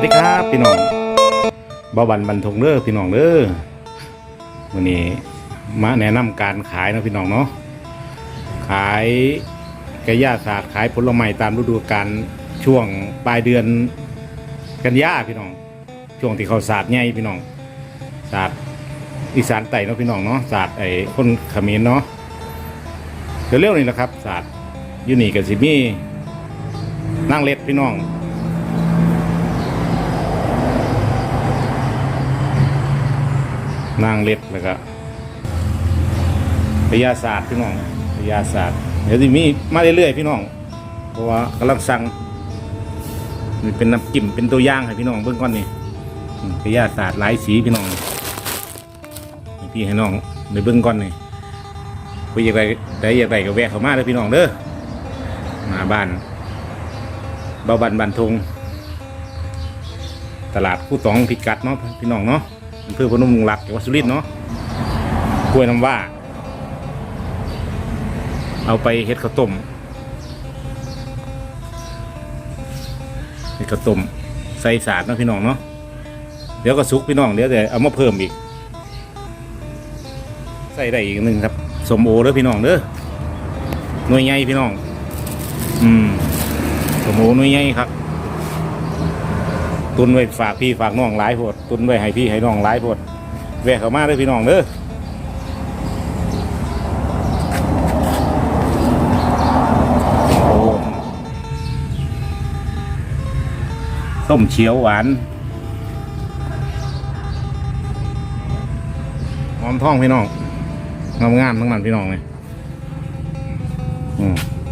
วัสดีครับพี่น้องบาบันบันทงเด้อพี่น้องเด้อวันนี้มาแนะนำการขายนะพี่น้องเนาะขายกระยาศาสตร์ขายผลไม้ตามฤดูกาลช่วงปลายเดือนกันยาพี่น้อง ช่วงที่เขาศาสตร์ใหญ่พี่น้องศาสตร์อีสานไต่เนาะพี่น้องเนาะศาสตร์ไอ้คนขมรเนาะเดี๋ยวเร็วนี่แหละครับศาสตร์ยูนี่กับสิมี่นั่งเล็ดพี่น้อง นางเล็ดแล้วก็พยาศาสตร์พี่น้องพยาศาสตร์ เดี๋ยวจะมีมาเรื่อยๆพี่น้อง เพราะว่ากำลังสั่งนี่เป็นน้ำจิ้มเป็นตัวย่างให้พี่น้องเบื้องก่อนนี่พยาศาสตร์หลายสีพี่น้องพี่ให้น้องในเบื้องก่อนนี่พี่อยากได้ได้อยากได้ก็แวะเข้ามาเลยพี่น้องเด้อมาบ้านเบาบันบันทงตลาดคู่ตองพิกัดเนาะพี่น้องเนาะ อำเภอพนมรุงรักจังหวัดสุรินทร์เนาะกล้วยน้ำว่า เอาไปเฮ็ดข้าวต้มเฮ็ดข้าวต้มใส่สาดนะพี่น้องเนาะเดี๋ยวก็สุกพี่น้องเดี๋ยวแต่เอามาเพิ่มอีก ใส่ได้อีกหนึ่งครับสมโอเด้อพี่น้องเด้อหน่วยใหญ่พี่น้อง อืมสมโอหน่วยใหญ่ครับ ตุนไว้ฝากพี่ฝากน้องหลายโพดตุนไว้ให้พี่ให้น้องหลายโพดแวะเข้ามาเลยพี่น้องเด้อโอ้ส้มเขียวหวานหอมทองพี่น้องงามงามทั้งนั้นพี่น้องเลย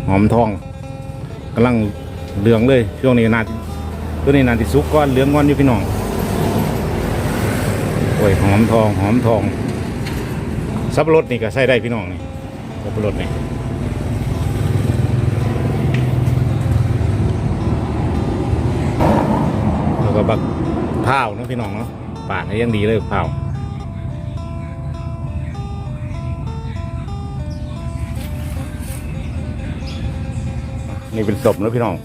หอมทองกำลังเหลืองเลย ช่วงนี้นา ตัวนี้นาติสุกก้อนเหลืองก้อนอยู่พี่น้องโอ้ยหอมทองหอมทอง สับปะรดนี่ก็ใส่ได้พี่น้องนี่สับปะรดนี่แล้วก็บักพร้าวเนาะพี่น้องเนาะปาดให้ยังดีเลยพร้าวนี่เป็นศพเนาะพี่น้อง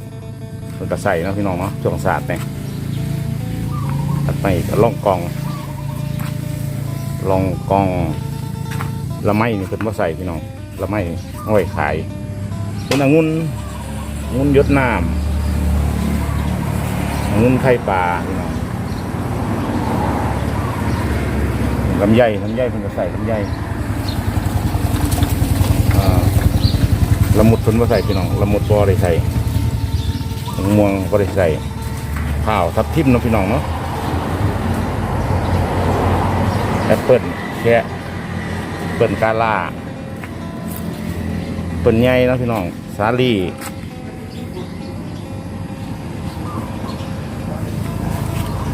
มันก็ใส่เนาะพี่น้องเนาะช่วงศาสตร์เนี่ยตัดไปก็ล่องกองล่องกองละไม้นี่เพิ่นมาใส่พี่น้องละไม้เอาไว้ขายเป็นองุ่นองุ่นยศน้ำองุ่นไข่ปลาพี่น้องลำไยลำไยเพิ่นก็ใส่ลำไยละมุดเพิ่นมาใส่พี่น้องละมุดบ่ได้ใส่ ม่วงก็ได้ใส่ข้าวทับทิมเนาะพี่น้องเนาะแอปเปิลแค่เปิลกาล่าเปิลใหญ่นะพี่น้อง สาลี่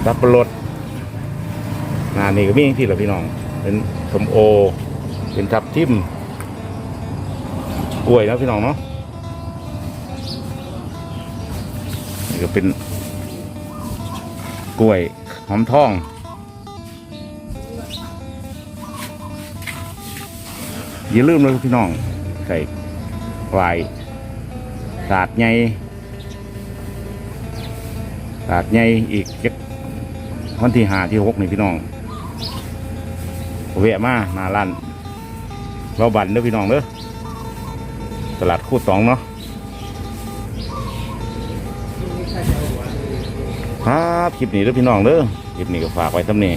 สับปะรดงานนี้ก็มีที่ละพี่น้อง เป็นสมโอ เป็นทับทิมกล้วยนะพี่น้องเนาะ ก็เป็น กล้วยหอมทอง อย่าลืมเลยพี่น้อง ใส่ควายสาดใหญ่สาดใหญ่อีกเจ็ดวันที่หาที่หกนี่พี่น้องแวะมาหน้าร้านเราบันเด้อพี่น้องเด้อตลาดคู่สองเนาะ ครับคลิปนี้เด้อพี่น้องเด้อคลิปนี้ก็ฝากไว้ทำนี้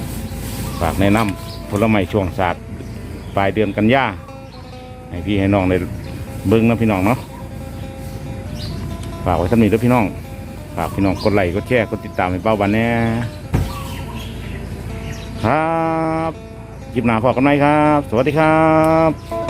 ฝากแนะนำผลไม้ช่วงศาสตร์ปลายเดือนกันยาให้พี่ให้น้องได้เบิ้งนะพี่น้องเนาะฝากไว้ทำนี้ด้อพี่น้อง ฝากพี่น้องกดไลค์กดแชร์กดติดตามให้เป้าบันแน่ครับคลิปหน้าพอกันไหมครับ สวัสดีครับ